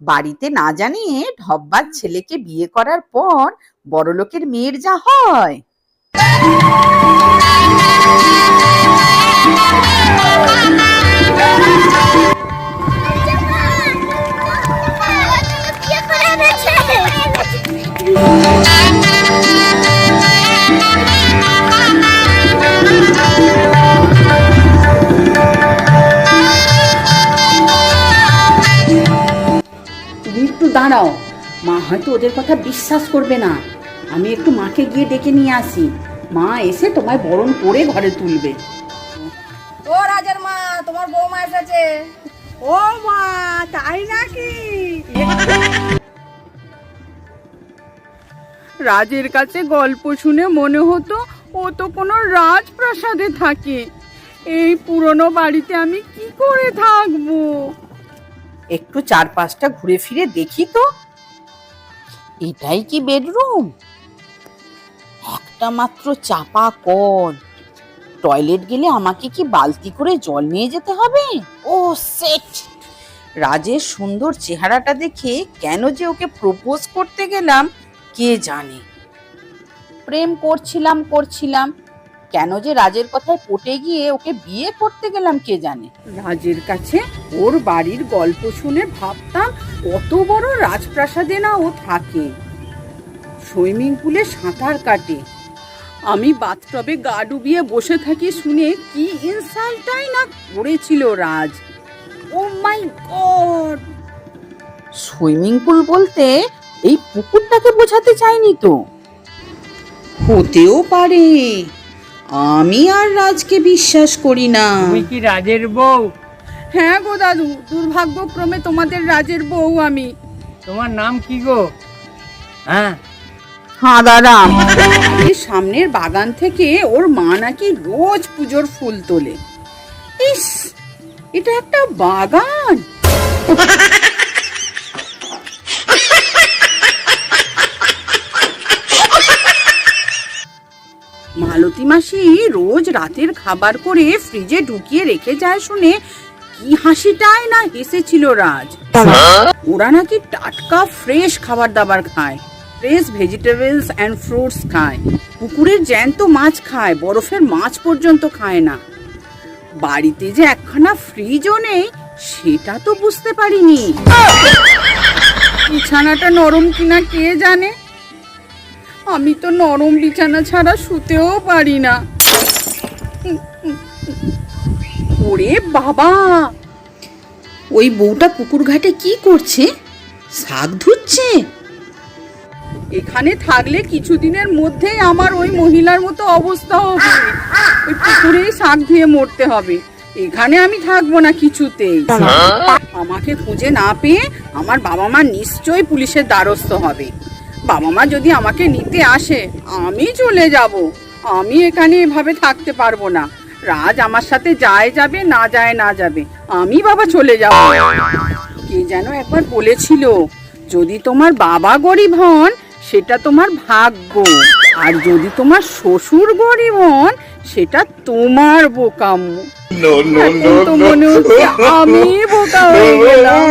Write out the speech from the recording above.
বাড়িতে না জানিয়ে ঢব্বার ছেলেকে বিয়ে করার পর বড়লোকের মেয়ের যা হয়। Thank একটু দাঁড়াও। মা হয়তো ওদের কথা বিশ্বাস করবে না। আমি একটু মাকে গিয়ে ডেকে নিয়ে আসি। মা এসে তোমায় বরণ করে ঘরে তুলবে। ও রাজার মা তোমার বৌমা এসেছে। ও মা তাই নাকি? রাজের কাছে গল্প শুনে মনে হতো ও তো কোনো রাজপ্রাসাদে থাকে। এই পুরনো বাড়িতে আমি কি করে থাকব? একটু চারপাশটা ঘুরে ফিরে দেখি তো। এটাই কি বেডরুম? একটা মাত্র চাপা কল টয়লেট গেলে আমাকে কি বালতি করে জল নিয়ে যেতে হবে? ও, সেট! রাজের সুন্দর চেহারাটা দেখে কেন যে ওকে প্রপোজ করতে গেলাম, কে জানে? প্রেম করছিলাম করছিলাম। কেন যে রাজের কথায় পটে গিয়ে ওকে বিয়ে করতে গেলাম কে জানে? রাজের কাছে ওর বাড়ির গল্প শুনে ভাবতাম কত বড় রাজপ্রাসাদে না ও থাকে। সুইমিং পুলে সাঁতার কাটে। আমি বাথটবে গা ডুবিয়ে বসে থাকি শুনে কি ইনসাল্টাই না করেছিল রাজ। ও মাই গড! সুইমিং পুল বলতে এই পুকুরটাকে বোঝাতে চাইনি তো। হতেও পারে। আমি আর রাজকে বিশ্বাস করি না। তুমি কি রাজের বউ? হ্যাঁ গো দাদু দুর্ভাগ্যক্রমে তোমাদের রাজের বউ আমি। তোমার নাম কি গো? হ্যাঁ? হাঁদারাম এই সামনের বাগান থেকে ওর মা নাকি রোজ পুজোর ফুল তোলে। ইস এটা একটা বাগান। মাসি রোজ রাতের খাবার করে ফ্রিজে ঢুকিয়ে রেখে যায় শুনে কি হাসিটাই না হেসেছিল রাজ। ওরা নাকি টাটকা ফ্রেশ খাবার দাবার খায়, ফ্রেশ ভেজিটেবলস অ্যান্ড ফ্রুটস খায়, পুকুরের জ্যান্ত মাছ খায়, বরফের মাছ পর্যন্ত খায় না। বাড়িতে যে একখানা ফ্রিজও নেই, সেটা তো বুঝতে পারিনি। বিছানাটা নরম কিনা কে জানে? আমি তো নরম বিছানা ছাড়া শুতেও পারি না। ওরে বাবা! ওই বউটা পুকুর ঘাটে কি করছে? শাক ধুচ্ছে? এখানে থাকলে কিছুদিনের মধ্যেই আমার ওই মহিলার মতো অবস্থা হবে। ওই পুকুরেই শাক ধুয়ে মরতে হবে। এখানে আমি থাকব না কিছুতেই। আমাকে খুঁজে না পেয়ে আমার বাবা মা নিশ্চয়ই পুলিশের দ্বারস্থ হবে। বাবা মা যদি আমাকে নিতে আসে আমি চলে যাব আমি এখানে এভাবে থাকতে পারব না রাজ আমার সাথে যায় যাবে না যায় না যাবে আমি বাবা চলে যাব কে যেন একবার বলেছিল যদি তোমার বাবা গরিব হন সেটা তোমার ভাগ্য আর যদি তোমার শ্বশুর গরিব হন সেটা তোমার এখন তো মনে হচ্ছে আমি বোকা হয়ে গেলাম